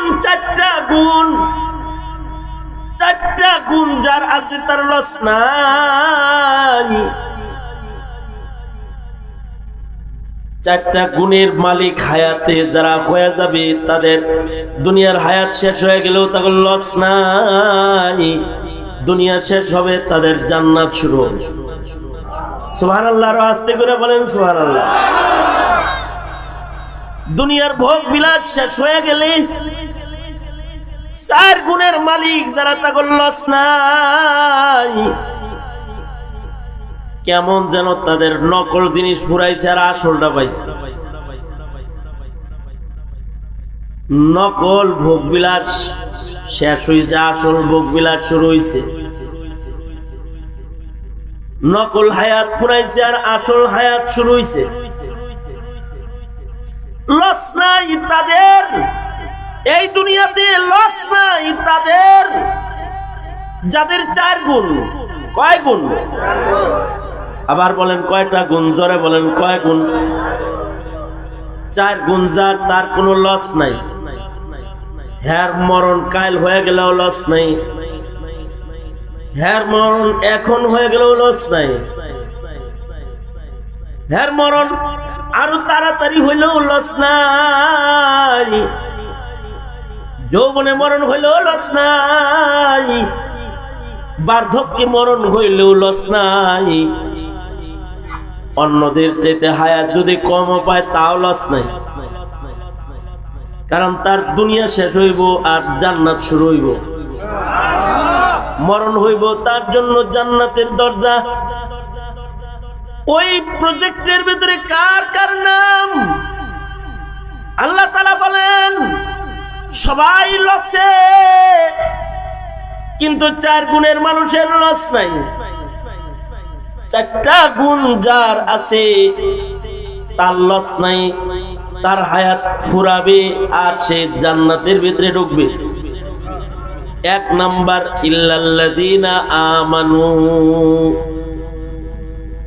গুণ, চারটা গুণ। চারটা গুণ যার আছে তার লস নাই। চারটা গুণের মালিক হায়াতে যারা হয়ে যাবে, তাদের দুনিয়ার হায়াত শেষ হয়ে গেলেও তাদের লস নাই। দুনিয়া শেষ হবে, তাদের জান্নাত শুরু সুহান আল্লাহ আস্তে করে বলেন সুহান আল্লাহ দুনিয়ার ভোগ বিলাস শেষ হয়ে গেলে চার গুণের মালিক যারা তাগল লস নাই। কেমন যেন তাদের নকল জিনিস ফুরাইছে আর আসলটা পাইছে। নকল ভোগ বিলাস শেষ হয়েছে আসল ভোগ বিলাস শুরু হয়েছে নকল হায়াত ফুরাইছে আর আসল হায়াত শুরু হয়েছে লস নাই তাদের। এই দুনিয়াতে লস নাই তাদের। যাদের চার গুণ, কয় গুণ? আবার বলেন কয়টা গুণ? জোরে বলেন কয় গুণ? চার গুণ যার, তার কোনো লস নাই। হ্যার মরণ কাল হয়ে গেলেও লস নাই। হ্যার মরণ এখন হয়ে গেলেও লস নাই। হ্যার মরণ আরও তাড়াতাড়ি হইলেও লস নাই। যৌবনে মরণ হইলেও লস নাই। বার্ধক্যে মরণ হইলেও লস নাই। অন্যদের চাইতে হায়াত যদি কম পায়, তাও লস নাই। কারণ তার দুনিয়া শেষ হইব আর জান্নাত শুরু হইব। মরণ হইব তার জন্য জান্নাতের দরজা। ওই প্রজেক্টের ভিতরে কার কার নাম? আল্লাহ তালা বলেন সবাই লসে। কিন্তু চার গুণের মানুষের লস নাই। চারটা গুণ যার আছে, তার লস নাই। তার হায়াত ঘুরাবে আর সে জান্নাতের ভিতরে ঢুকবে। এক নাম্বার আমানু।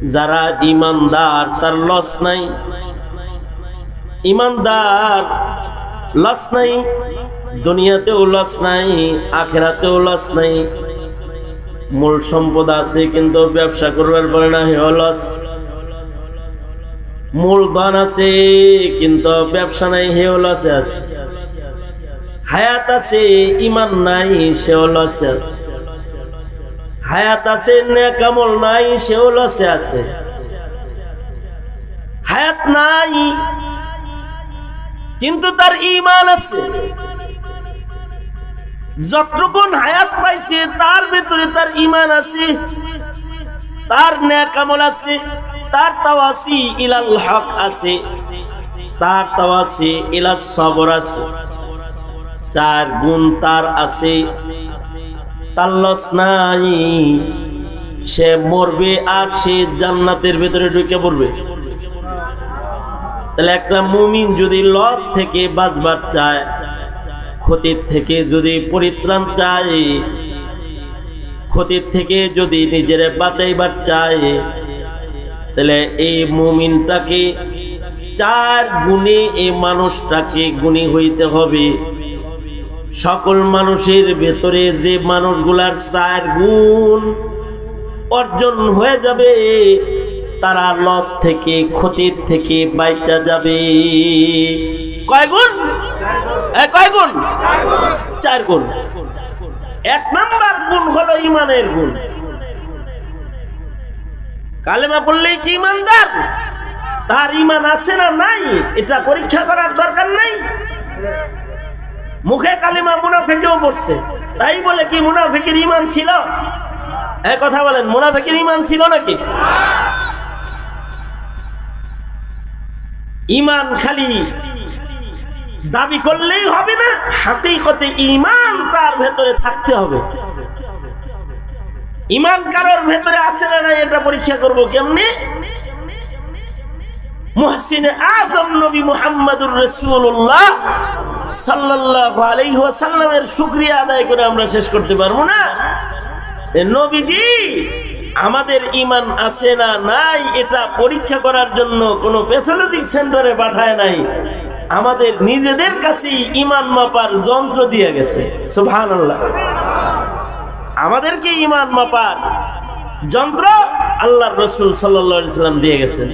যারা ইমানদার, তার লস নাই। ইমানদার লস নাই, দুনিয়াতেও লস নাই, আখেরাতেও লস নাই। মূল সম্পদ আছে, কিন্তু ব্যবসা করবার পরে না হে লস মূলধন আছে, কিন্তু ব্যবসা নাই হেও লসে আছে। হায়াত আছে ইমান নাই, সেও লসে আছে। হায়াত আছে নেকামল নাই, সেও লসে আছে। হায়াত নাই কিন্তু তার ইমান আছে। যতক্ষণ হায়াত পাইছে, তার ভিতরে তার ইমান আছে, তার নেকামল আছে, তার তাওয়াসি ইলাল হক আছে, তার তাওয়াসি ইলাল সবর আছে, চার গুণ তার আছে, তার নাই। সে মরবে আর সে জান্নাতের ভিতরে ঢুকে পড়বে। তাহলে একটা মুমিন যদি লস থেকে বাঁচবার চায়, ক্ষতির থেকে যদি পরিত্রাণ চায়, ক্ষতির থেকে যদি নিজের বাঁচাইবার চায়, তাহলে এই মুমিনটাকে চার গুণে এই মানুষটাকে গুণী হইতে হবে। সকল মানুষের ভেতরে যে মানুষগুলার চার গুণ অর্জন হয়ে যাবে তারা লস থেকে, ক্ষতির থেকে বাইচা যাবে। কয় গুণ? কয় গুণ? চার গুণ। এক নাম্বার গুণ হলো ইমানের গুণ। কালেমা বললেই কি ইমানদার? তার ইমান আছে না নাই, এটা পরীক্ষা করার দরকার নাই। মুখে কালিমা মুনাফিকেও পড়ছে। তাই বলে কি মুনাফিকের ইমান ছিল? কথা বলেন, মুনাফিকের ইমান ছিল নাকি? ইমান খালি। দাবি করলেই হবে না, হাকিকতে ইমান তার ভেতরে থাকতে হবে। ইমান কারোর ভেতরে আছে না নাই এটা পরীক্ষা করব কেমনি? মুহসিনে আজম নবী মুহাম্মদুর রাসূলুল্লাহ সাল্লাল্লাহু আলাইহি ওয়াসাল্লামের শুকরিয়া আদায় করে আমরা শেষ করতে পারব না। নবীজি আমাদের ইমান আছে না নাই, এটা পরীক্ষা করার জন্য কোনো প্যাথোলজিক সেন্টারে পাঠায় নাই। আমাদের নিজেদের কাছেই ইমান মাপার যন্ত্র দিয়ে গেছে। সুবহানাল্লাহ। আমাদেরকে ইমান মাপার যন্ত্র আল্লাহর রসুল সাল্লাম দিয়ে গেছেন।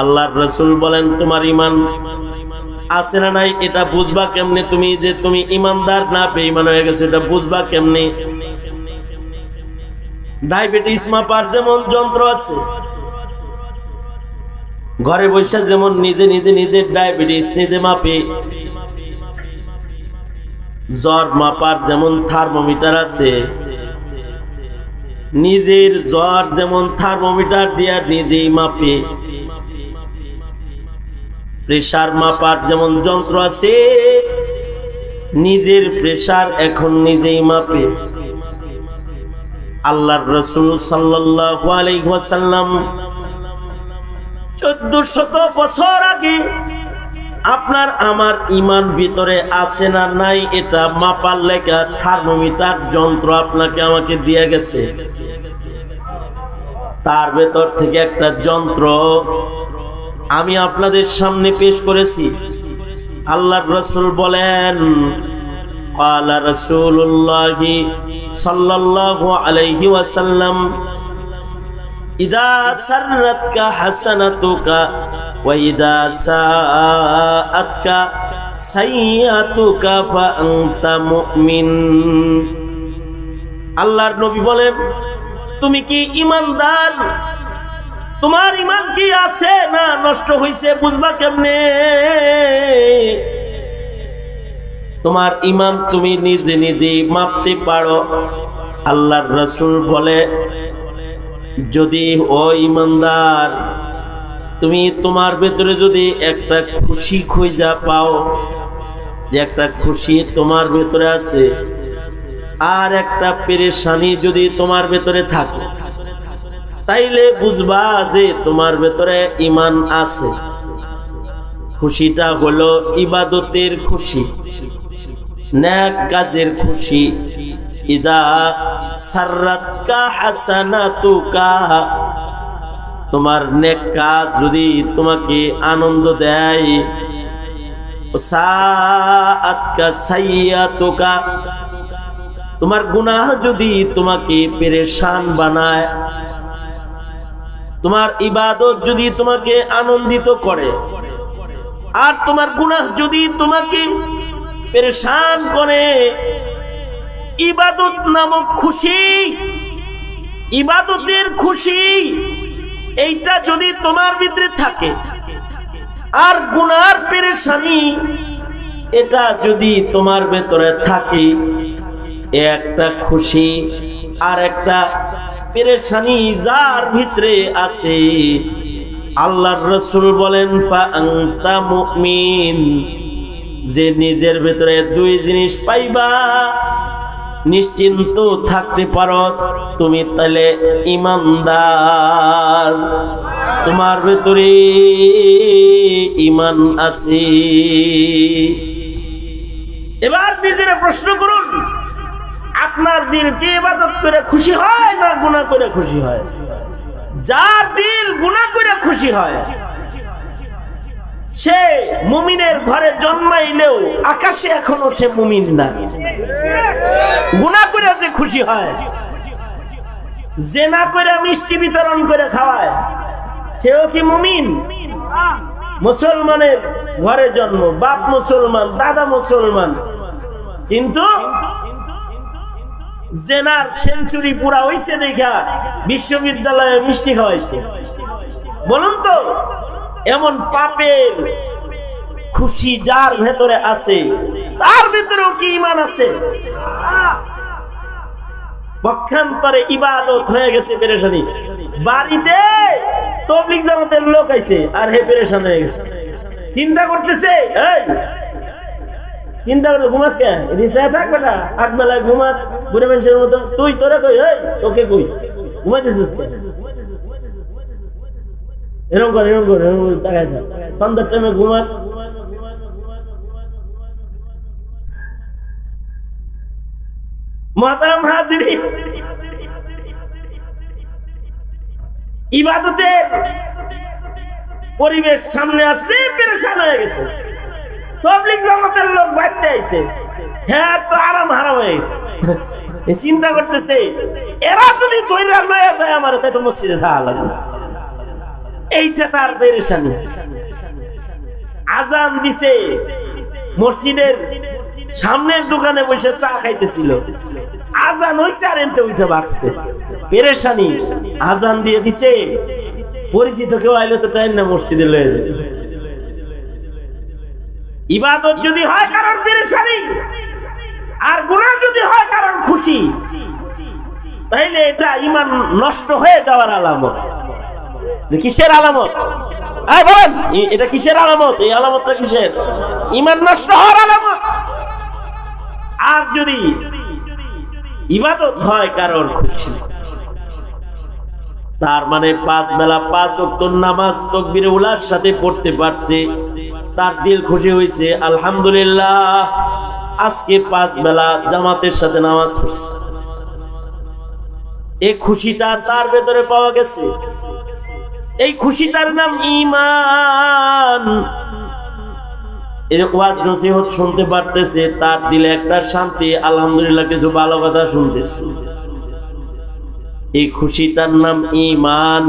আল্লাহর রসুল বলেন, তোমার ইমান আছে না নাই, এটা বুঝবা কেমনে তুমি যে তুমি ইমানদার না বেঈমান হয়ে গেছো, এটা বুঝবা কেমনে? ডায়াবেটিস মাপার যেমন যন্ত্র আছে, ঘরে বসে যেমন নিজে নিজে নিজের ডায়াবেটিস নিজে মাপে। জ্বর মাপার যেমন থার্মোমিটার আছে, নিজের জ্বর যেমন থার্মোমিটার দিয়া নিজেই মাপে। প্রেসার মাপার যেমন যন্ত্র আছে, নিজের প্রেসার এখন নিজেই মাপে। আল্লাহর রসুল সাল্লাম চোদ্দ শত বছর আগে আপনার আমার ইমান ভিতরে আছে না নাই এটা মাপার লেখা থার্মোমিটার যন্ত্র আপনাকে আমাকে দিয়ে গেছে। তার ভেতর থেকে একটা যন্ত্র আমি আপনাদের সামনে পেশ করেছি। আল্লাহ রসুল বলেন আল্লাহ রসুল্লাহ সাল্লাল্লাহু আলাইহি ওয়াসাল্লাম, ইদা সাররাতকা হাসানাতুকা ওয়া ইদা সাআতকা সাইয়াতুকা ফা আনতা মুমিন। আল্লাহর নবী বলেন, তুমি কি ইমানদার তোমার ইমান কি আছে না নষ্ট হইছে? বুঝবা কেমনে? তোমার ইমান তুমি নিজে নিজে মাপতে পারো। আল্লাহর রসুল বলে, যদি ও ইমানদার, তুমি তোমার ভেতরে যদি একটা খুশি খুঁজা পাও, যে একটা খুশি তোমার ভেতরে আছে, আর একটা পেরেশানি যদি তোমার ভেতরে থাকে, তাইলে বুঝবা যে তোমার ভেতরে ইমান আছে। খুশিটা হলো ইবাদতের খুশি। ন্যাক কাজের খুশি। ইদা সাররাতকা হাসানাতুকা। তোমার নেক কাজ যদি তোমাকে আনন্দ দেয় তোমার গুনাহ যদি তোমাকে পেরেশান বানায়, তোমার ইবাদত যদি তোমাকে আনন্দিত করে, আর তোমার গুনাহ যদি তোমাকে পেরেশান করে। ইবাদত নামক খুশি, ইবাদতের খুশি, এইটা যদি তোমার ভিতরে থাকে। আর গুনার পেরেশানি, এটা যদি তোমার ভেতরে থাকে, একটা খুশি আর একটা পেরেশানি যার ভিতরে আছে। আল্লাহর রসুল বলেন মুমিন। যে নিজের ভেতরে দুই জিনিস পাইবা, নিশ্চিন্ত থাকতে পারো, তুমি তাহলে ইমানদার। তোমার ভেতরে ইমান আছে। এবার নিজের প্রশ্ন করুন, আপনার দিল কি ইবাদত করে খুশি হয় না গুনাহ করে খুশি হয়? যার দিল গুনাহ করে খুশি হয় সে মুমিনের ঘরে জন্মাইলেও আকাশে এখনও সে মুমিন না। গুনাহ করে যে খুশি হয়, জেনা করে মিষ্টি বিতরণ করে খাওয়ায়, সেও কি মুমিন? মুসলমানের ঘরে জন্ম, বাপ মুসলমান, দাদা মুসলমান। কিন্তু জেনার সেঞ্চুরি পুরা হইছে দেখা, বিশ্ববিদ্যালয়ে মিষ্টি খাওয়াইছে। বলুন তো এমন পাপের খুশি যার ভেতরে আছে, তার ভেতরেও কি ইমান আছে? পক্ষান্তরে ইবাদত হয়ে গেছে পেরেশানি। বাড়িতে তবলিক জামাতের লোক আইছে, আর হে পেরেশান হয়ে গেছে। চিন্তা করতেছে, এই, চিন্তা করে ঘুমাস কে? রিসায় থাক বেটা আট বেলায় ঘুমাস বুড়ে মানুষের মতো। তুই তোরা কই, এই, তোকে কই? ঘুমাইতেছিস এরকম কর এরকম কর, এরকম তাকায় থাক। সন্ধ্যার টাইমে ঘুমাস। হাজিরি। পরিবেশ সামনে আসছে, পেরেশান হয়ে গেছে। জগতের লোক বাড়তে আইছে। হ্যাঁ তো আরাম হারাম হয়ে গেছে। চিন্তা করতেছে, এরা যদি দৈরা লয়ে যায় আমার তো মসজিদে থাকা লাগবে এইটা তার পেরেশানি। আজান দিছে, মসজিদের সামনের দোকানে বসে চা খাইতেছিল। আজান আর এনতে উঠে বাড়ছে। পেরেশানি, আজান দিয়ে দিছে। পরিচিত কেউ আইলে তো টাইম না মসজিদে লয়ে যায় ইবাদত যদি হয় কারণ পেরেশানি, আর গুণা যদি হয় কারণ খুশি, তাইলে এটা ইমান নষ্ট হয়ে যাওয়ার আলামত। কিসের আলামত? এটা কিসের আলামত? এই আলামতটা কিসের? ইমান নষ্ট হওয়ার আলামত। আর যদি ইবাদত হয় কারণ খুশি তার মানে পাঁচ বেলা পাঁচ অক্টর নামাজ তকবিরে উলার সাথে পড়তে পারছে, তার দিল খুশি হয়েছে, আলহামদুলিল্লাহ, আজকে পাঁচ বেলা জামাতের সাথে নামাজ পড়ছে। এই খুশিটা তার ভেতরে পাওয়া গেছে। এই খুশিটার নাম ইমান নসিহত শুনতে পারতেছে, তার দিলে একটা শান্তি, আলহামদুলিল্লাহ কিছু ভালো কথা এই খুশিটার নাম ইমান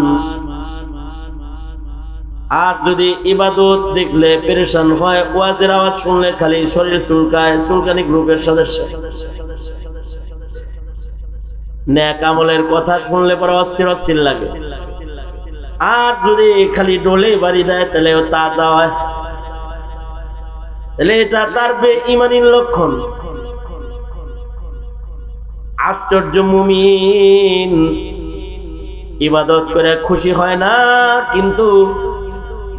আর যদি ইবাদত দেখলে পেরেশান হয়, ওয়াজের আওয়াজ শুনলে খালি শরীর চুলকায়, চুলকানি গ্রুপের সদস্য। ন্যাক আমলের কথা শুনলে পরে অস্থির অস্থির লাগে। আর যদি খালি ডোলে বাড়ি দেয়, তাহলে তাজা হয়। তাহলে এটা তার বে ইমানির লক্ষণ। আশ্চর্য মুমিন। ইবাদত করে খুশি হয় না, কিন্তু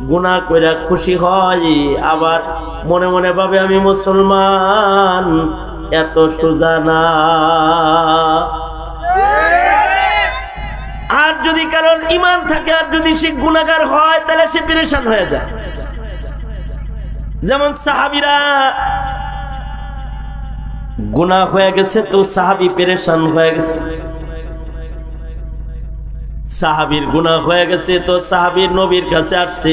গুনাহ করে খুশি হয়। আবার মনে মনে ভাবে, আমি মুসলমান, এত সোজা না। যদি কারণ ইমান থাকে আর যদি সে গুণাগার হয়, তাহলে সে পেরেশান হয়ে যায়। যেমন সাহাবিরা গুনাহ হয়ে গেছে, তো সাহাবি পেরেশান হয়ে গেছে। সাহাবির গুনাহ হয়ে গেছে, তো সাহাবির নবীর কাছে আসছে।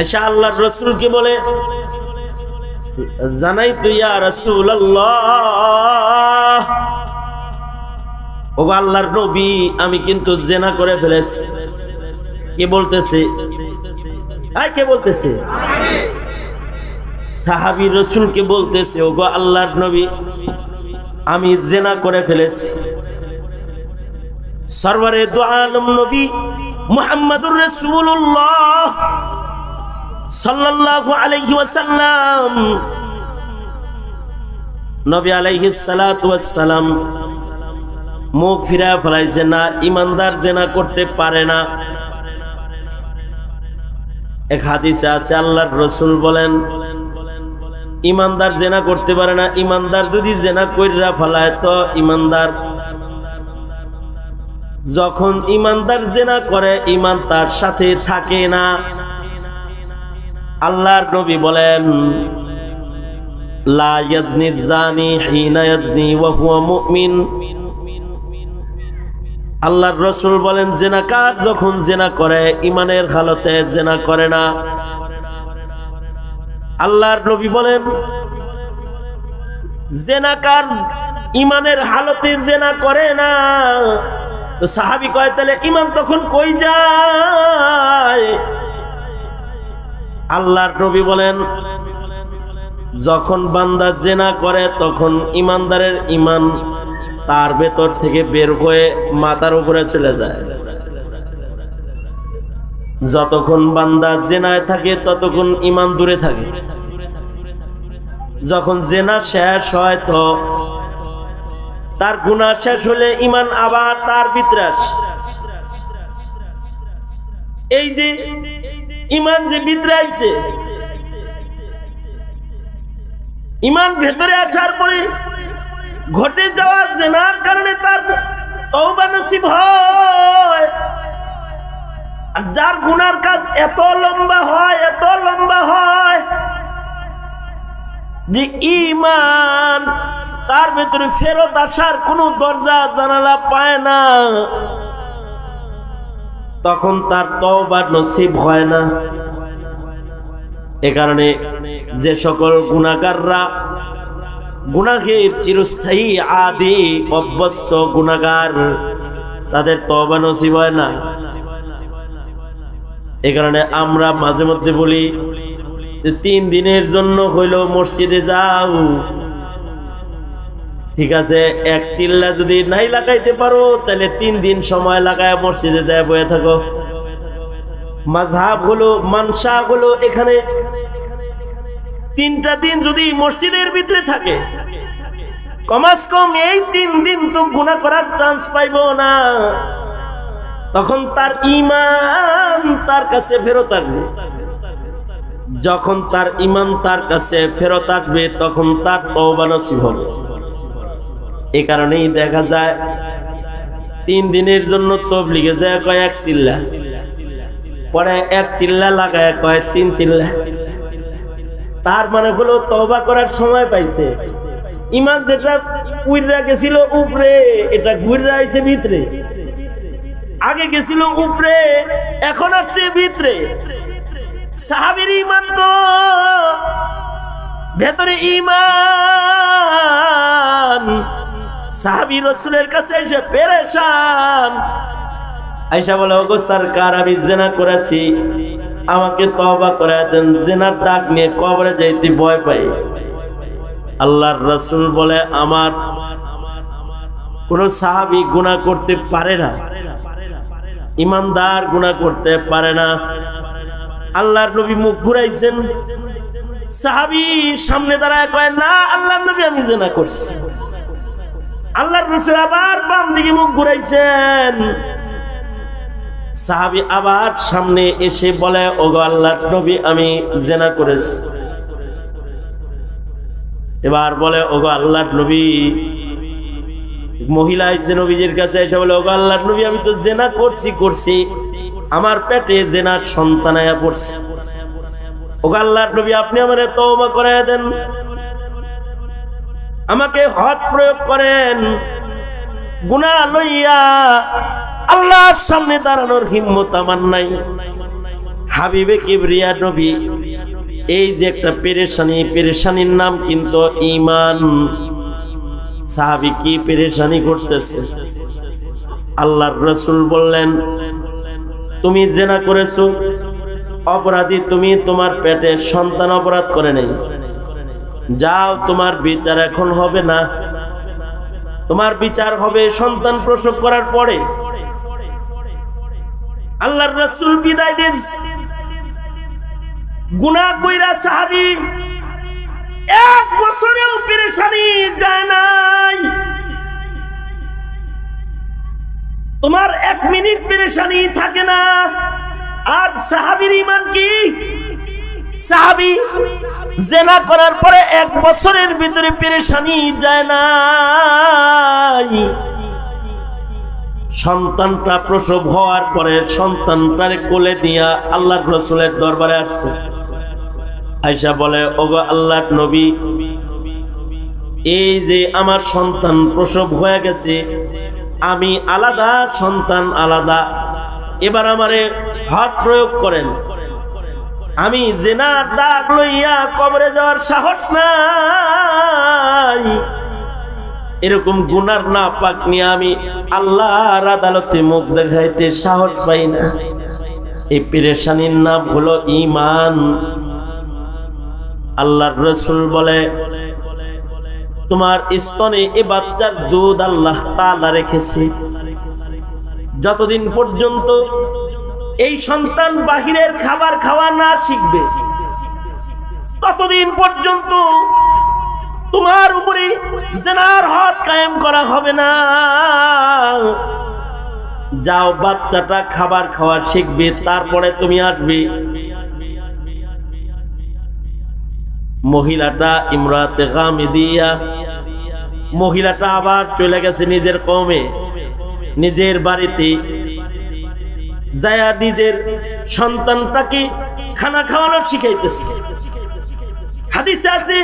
আচ্ছা আল্লাহর রসুলকে বলে? জানাই তো ইয়া রসুল ও আল্লাহর নবী, আমি কিন্তু জেনা করে ফেলেছি। কে বলতেছে? কে বলতেছে? সাহাবি রসুলকে বলতেছে ও গো আল্লাহর নবী, আমি জেনা করে ফেলেছি। সরওয়ারে দু আলম নবী মুহাম্মাদুর রাসূলুল্লাহ সাল্লাল্লাহু আলাইহি ওয়াসাল্লাম। নবী আলাইহিস সালাতু ওয়াস সালাম মুখ ফিরা ফেলাইছে না ইমানদার জেনা করতে পারে না। এক হাদিসে আছে, আল্লাহর রসুল বলেন, ইমানদার জেনা করতে পারে না, ইমানদার যদি জেনা কইরা ফেলায় তো ইমানদার, যখন ইমানদার জেনা করে, ইমান তার সাথে থাকে না। আল্লাহর নবী বলেন, লা ইয়াজনি জানি হিনা ইয়াজনি ওয়া হুয়া মুমিন। আল্লাহর রসুল বলেন জেনাকার যখন জেনা করে ইমানের হালতে জেনা করে না। আল্লাহর নবী বলেন জেনাকার ইমানের হালতে জেনা করে না। তো সাহাবি কয়, তাহলে ইমান তখন কই যায়? আল্লাহর নবী বলেন, যখন বান্দা জেনা করে, তখন ইমানদারের ইমান তার ভেতর থেকে বের হয়ে মাথার উপরে চলে যায় যতক্ষণ বান্দা জেনায় থাকে, ততক্ষণ ইমান দূরে থাকে যখন জেনা শেষ হয়, তো তার গুণা শেষ হলে ইমান আবার তার ভিতরে আসে। এই যে ইমান যে ভিতরে আইছে ইমান ভেতরে আসার পরে ঘটে যাওয়া জেনার কারণে তার তওবা নসিব হয়। আর যার গুনার কাজ এত লম্বা হয়, এত লম্বা হয় যে ইমান তার ভেতরে ফেরত আসার কোনো দরজা জানালা পায় না। তখন তার তওবা নসিব হয় না। এ কারণে যে সকল গুণাগাররা গুনাহের চিরস্থায়ী আদি, অভ্যস্ত গুণাগার তাদের তওবা নসিব হয় না। এ কারণে আমরা মাঝে মধ্যে বলি যে, তিন দিনের জন্য হইল মসজিদে যাও। ঠিক আছে, এক চিল্লা যদি নাই লাগাইতে পারো, তাহলে তিন দিন সময় লাগায় মসজিদে যায় বয়ে থাকো। মাঝহাব হলো মানসা হলো এখানে তিনটা দিন যদি মসজিদের ভিতরে থাকে, কমাস কম এই তিন দিন তো গুণা করার চান্স পাইব না। তখন তার ইমান তার কাছে ফেরত আসবে। যখন তার ইমান তার কাছে ফেরত আসবে, তখন তার তওবা নসিব হবে। এ কারণেই দেখা যায়, তিন দিনের জন্য তবলিগে যায় কয় এক চিল্লা। পরে এক চিল্লা লাগায় কয় তিন চিল্লা। তার মানে হলো তওবা করার সময় পাইছে। ইমান যেটা উইরা গেছিল উপরে, এটা ঘুরে আইছে ভিতরে। আগে গেছিল উপরে, এখন আসছে ভিতরে। সাহাবির ইমান তো ভেতরে ইমান সাহাবি রসুলের কাছে এসে পেরেছান আইসা বলে, ওগো সরকার, আমি জেনা করেছি। আমাকে তবা করে দেন, জেনার দাগ নিয়ে কবরে যাইতে ভয় পাই। আল্লাহর রসুল বলে, আমার কোন সাহাবি গুণা করতে পারে না। ইমানদার গুণা করতে পারে না। আল্লাহর নবী মুখ ঘুরাইছেন। সাহাবি সামনে দাঁড়ায় কয়, না, আল্লাহর নবী আমি জেনা করছি। আল্লাহর রসুল আবার বাম দিকে মুখ ঘুরাইছেন। সাহাবি আবার সামনে এসে বলে, ওগো আল্লাহর নবী, আমি জেনা করেছি। এবার বলে, ওগো আল্লাহর নবী মহিলা এসে নবীজির কাছে এসে বলে, ওগো আল্লাহর নবী, আমি তো জেনা করছি করছি। আমার পেটে জেনার সন্তান আয়া পড়ছে। ওগো আল্লাহর নবী, আপনি আমার তওবা করে দেন। আমাকে হদ প্রয়োগ করেন। গুনাহ লইয়া আল্লাহর সামনে দাঁড়ানোর হিম্মত আমার নাই। হাবিবে কিবরিয়া নবী, এই যে একটা পেরেশানি, পেরেশানির নাম কিন্তু ইমান সাহাবি কি পেরেশানি করতেছে? আল্লাহর রসুল বললেন, তুমি জেনা করেছ, অপরাধী তুমি তোমার পেটে সন্তান অপরাধ করে নেই। যাও, তোমার বিচার এখন হবে না। তোমার বিচার হবে সন্তান প্রসব করার পরে। আল্লাহর রসুল বিদায় দিন গুনা কইরা সাহাবি এক বছরেও পেরেশানি যায় নাই। তোমার এক মিনিট পেরেশানি থাকে না। আর সাহাবির ইমান কি? সাহাবি জেনা করার পরে এক বছরের ভিতরে পেরেশানি যায় না সন্তানটা প্রসব হওয়ার পরে সন্তানটারে কোলে নিয়ে আল্লাহর রসুলের দরবারে আসছে। আয়সা বলে, ওগো আল্লাহর নবী, এই যে আমার সন্তান প্রসব হয়ে গেছে, আমি আলাদা সন্তান আলাদা। এবার আমারে হাত প্রয়োগ করেন। আমি জেনার দাগ লইয়া কবরে যাওয়ার সাহস নাই। এরকম গুনার না পাক নিয়ে আমি আল্লাহর আদালতে মুখ দেখাইতে সাহস পাই না। এই পেরেশানির নাম হলো ইমান আল্লাহর রসুল বলে, তোমার স্তনে এ বাচ্চার দুধ আল্লাহ তালা রেখেছে। যতদিন পর্যন্ত এই সন্তান বাহিরের খাবার খাওয়া না শিখবে, ততদিন পর্যন্ত তোমার উপরে জেনার হাত কায়েম করা হবে না। যাও, বাচ্চাটা খাবার খাওয়া শিখবে, তারপরে তুমি আসবে। মহিলাটা ইমরাতে গামিদিয়া মহিলাটা আবার চলে গেছে নিজের কমে নিজের বাড়িতে। যায়া নিজের সন্তানটাকে খানা খাওয়ানো শিখাইতেছে। হাদিসে আছে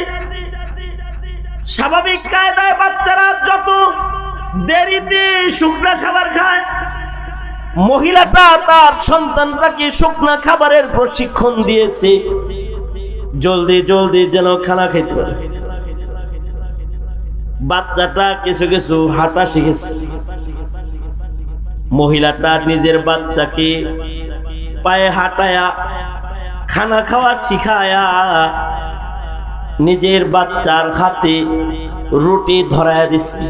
স্বাভাবিক কায়দায় বাচ্চারা যত দেরিতে শুকনা খাবার খায়, মহিলাটা তার সন্তানটাকে শুকনা খাবারের প্রশিক্ষণ দিয়েছে? জলদি জলদি যেন খানা খেতে পারে। বাচ্চাটা কিছু কিছু হাঁটা শিখেছে। মহিলাটা নিজের বাচ্চাকে পায়ে হাঁটায়া, খানা খাওয়া শিখায়া নিজের বাচ্চার হাতে রুটি ধরায় দিছে।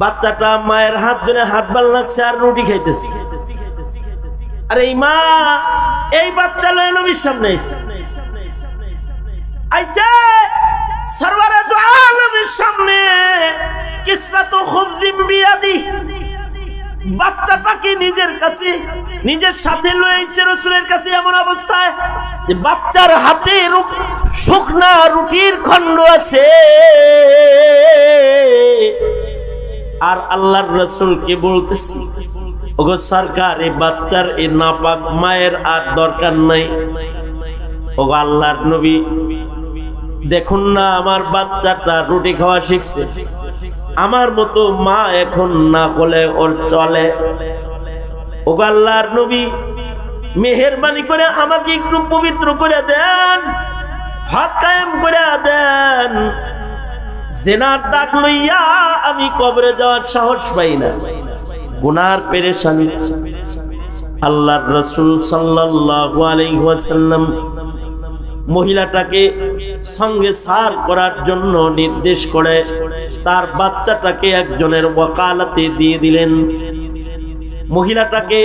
বাচ্চাটা মায়ের হাত ধরে হাত ভালো লাগছে আর রুটি খাইতেছে। আরে এই মা, এই বাচ্চা লয় নবীর সামনে আইছে। আইছে, সরওয়ারে দু আলমের সামনে। কিসরা তো খুবজিম বিয়াদি। বাচ্চাটাকে নিজের কাছে? নিজের সাথে লয়েছে রসুলের কাছে এমন অবস্থায় যে বাচ্চার হাতে শুকনা রুটির খণ্ড আছে। আর আল্লাহর রসুলকে বলতেছি? ওগো সরকার এই বাচ্চার এই নাপাক মায়ের আর দরকার নাই। ওগো আল্লাহর নবী দেখুন না আমার বাচ্চাটা রুটি খাওয়া শিখছে। আমার মতো মা এখন না বলে ওর চলে। ও আল্লাহর নবী, মেহেরবানি করে আমাকে একটু পবিত্র করে দেন। হাত কায়েম করে দেন। জেনার দাগ লইয়া আমি কবরে যাওয়ার সাহস পাই না। গুনার পেরেশানি। আল্লাহর রসুল সাল্লাল্লাহু আলাইহি ওয়াসাল্লাম মহিলাটাকে সঙ্গে সার করার জন্য নির্দেশ করে, তার বাচ্চাটাকে একজনের ওয়াকালাতে দিয়ে দিলেন। মহিলাটাকে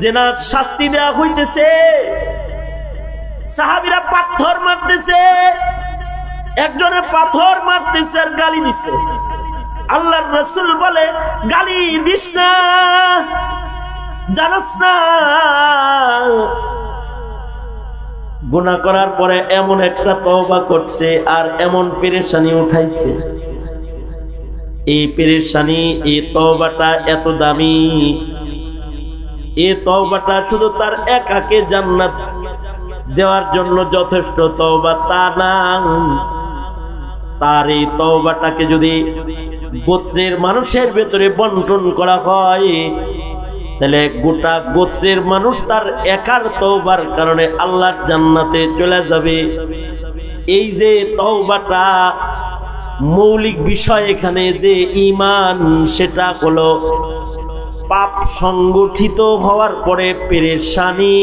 জেনার শাস্তি দেওয়া হইতেছে। সাহাবিরা পাথর মারতেছে। একজনে পাথর মারতেছে আর গালি দিছে। আল্লাহর রসুল বলে, গালি দিস না, জানাস না। গুণা করার পরে এমন একটা তওবা করছে আর এমন পেরেশানি উঠাইছে। এই পেরেশানি, এই তওবাটা এত দামি। এই তওবাটা শুধু তার একাকে জান্নাত দেওয়ার জন্য যথেষ্ট তওবা, তা না। তার এই তওবাটাকে যদি গোত্রের মানুষের ভেতরে বন্টন করা হয় তাহলে গোটা গোত্রের মানুষ তার একার তওবার কারণে আল্লাহর জান্নাতে চলে যাবে। এই যে তওবাটা মৌলিক বিষয় এখানে যে ইমান সেটা হলো পাপ সংগঠিত হওয়ার পরে পেরেশানি।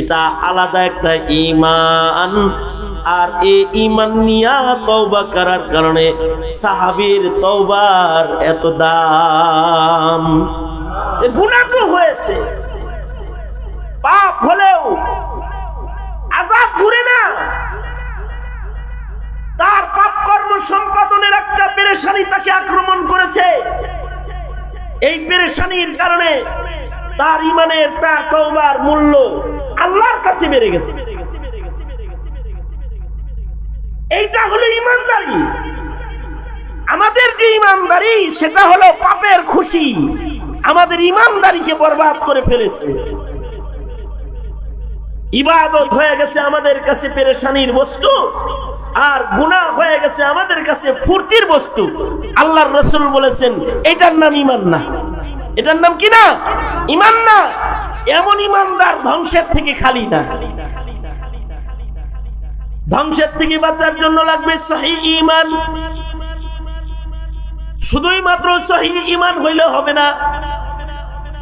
এটা আলাদা একটা ইমান আর এই ইমান নিয়া তওবা করার কারণে সাহাবীর তওবার এত দাম। তো হয়েছে। পাপ হলেও আজাব ঘুরে না। তার পাপ কর্ম সম্পাদনের একটা পেরেশানি তাকে আক্রমণ করেছে। এই পেরেশানির কারণে তার ইমানের, তার তওবার মূল্য আল্লাহর কাছে বেড়ে গেছে। এইটা হলো ইমানদারি। আমাদের যে ইমানদারি, সেটা হলো পাপের খুশি। আমাদের ইমানদারিকে বরবাদ করে ফেলেছে। ইবাদত হয়ে গেছে আমাদের কাছে পেরেশানির বস্তু, আর গুনাহ হয়ে গেছে আমাদের কাছে ফুর্তির বস্তু। আল্লাহর রসুল বলেছেন, এটার নাম ইমান না। এটার নাম কি না? ইমান না। এমন ইমানদার ধ্বংসের থেকে খালি না। ধ্বংসের থেকে বাঁচার জন্য লাগবে সহি ইমান শুধুই মাত্র সহি ইমান হইলে হবে না।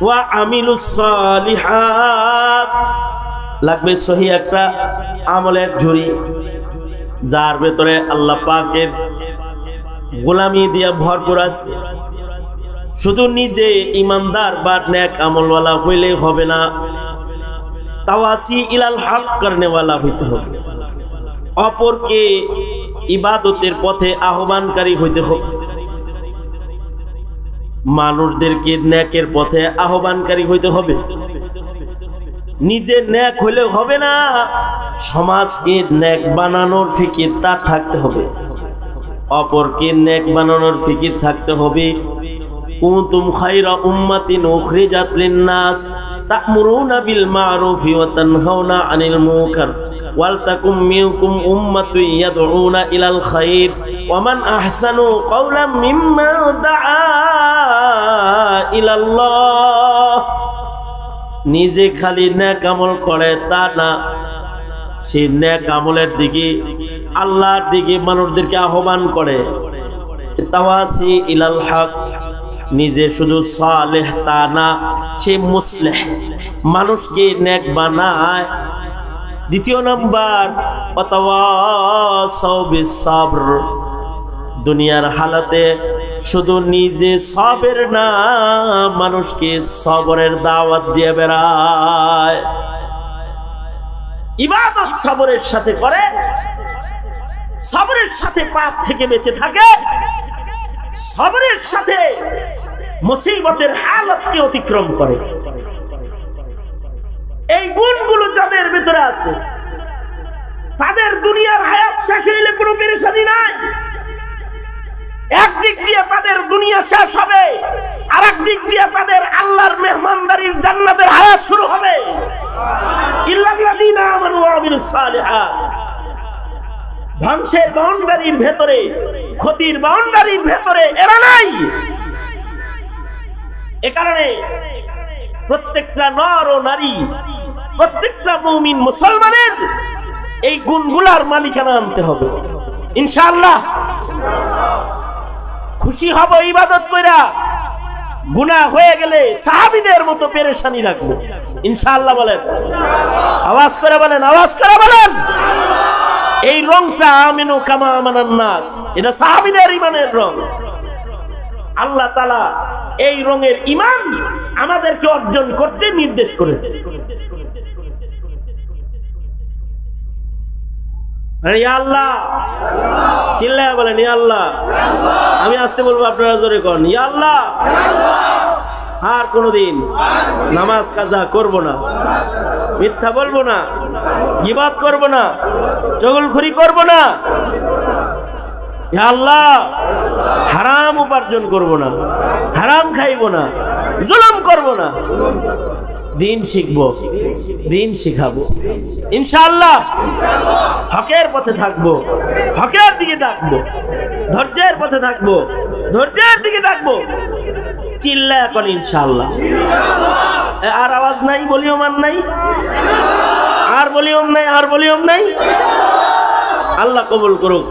ওয়া আমিলুস সালিহাত। লাগবে সহি একটা আমলের ঝুড়ি, যার ভেতরে আল্লাহ পাকের গোলামি দিয়া ভরপুর আছে। শুধু নিজে ইমানদার বা ন্যাক আমলওয়ালা হইলে হবে না, তাওয়াসি ইলাল হক করনেওয়ালা হইতে হবে। অপরকে ইবাদতের পথে আহ্বানকারী হইতে হবে। মানুষদেরকে ন্যাকের পথে আহ্বানকারী হইতে হবে। নিজে ন্যাক হইলে হবে না, সমাজকে ন্যাক বানানোর ফিকির তার থাকতে হবে। অপরকে ন্যাক বানানোর ফিকির থাকতে হবে। কুনতুম খায়রা উম্মাতিন তা'মুরুনা বিল মা'রুফি ওয়া তানহাউনা 'আনিল মুনকার। মিনকুম ইয়াদউনা ইলাল খায়র। ওয়া মান আহসানু মিম্মা দাআ। নিজে খালি ন্যাক আমল করে তা না। সে ন্যাক আমলের দিকে, আল্লাহর দিকে মানুষদেরকে আহ্বান করে। তাওয়াসি ইলাল হক, নিজে শুধু সালেহ তা না, সে মুসলেহ। মানুষকে নেক বানায়। দ্বিতীয় নাম্বার দুনিয়ার হালাতে শুধু নিজে সবের না, মানুষকে সবরের দাওয়াত দিয়ে বেড়ায়। ইবাদত সবরের সাথে করে, সবরের সাথে পাপ থেকে বেঁচে থাকে। সবরের সাথে মুসিবতের হালতকে অতিক্রম করে। এই গুণগুলো যাদের ভিতরে আছে, তাদের দুনিয়ার হায়াত শেষ হইলে কোনো পেরেশানি নাই। একদিক দিয়ে তাদের দুনিয়া শেষ হবে আর দিক দিয়ে তাদের আল্লাহর মেহমানদারির জান্নাতের হায়াত শুরু হবে। ধ্বংসের বাউন্ডারির ভেতরে, ক্ষতির বাউন্ডারির ভেতরে এরা নাই। এ কারণে প্রত্যেকটা নর ও নারী, প্রত্যেকটা মুমিন মুসলমানের এই গুণগুলার মালিকানা আনতে হবে। ইনশাআল্লাহ। খুশি হব, ইবাদত কইরা। গুনাহ হয়ে গেলে সাহাবীদের মতো পেরেশানি রাখব ইনশাআল্লাহ বলেন। আওয়াজ করে বলেন, আওয়াজ করে বলেন। এই রংটা আমিনু কামা আমানান নাস। এটা সাহাবীদের ইমানের রং। আল্লাহ তালা এই রঙের ইমান আমাদেরকে অর্জন করতে নির্দেশ করেছে আরে ইয়া চিল্লায় বলেন আমি আসতে বলব, আপনারা জোরে কন আল্লাহ। আর কোনোদিন নামাজ কাজা করব না, মিথ্যা বলব না, গিবাদ করব না, চগলখড়ি করব না আল্লাহ, হারাম উপার্জন করব না, হারাম খাইব না জুলুম করব না। দিন শিখব, দিন শিখাবো। ইনশাআল্লাহ হকের পথে থাকব, হকের দিকে ডাকবো, ধৈর্যের পথে থাকব, ধৈর্যের দিকে ডাকবো। চিল্লা এখন ইনশাআল্লাহ। আর আওয়াজ নাই বলিও মান নাই? আর বলিওম নাই, আর বলিওম নাই? আল্লাহ কবুল করুক।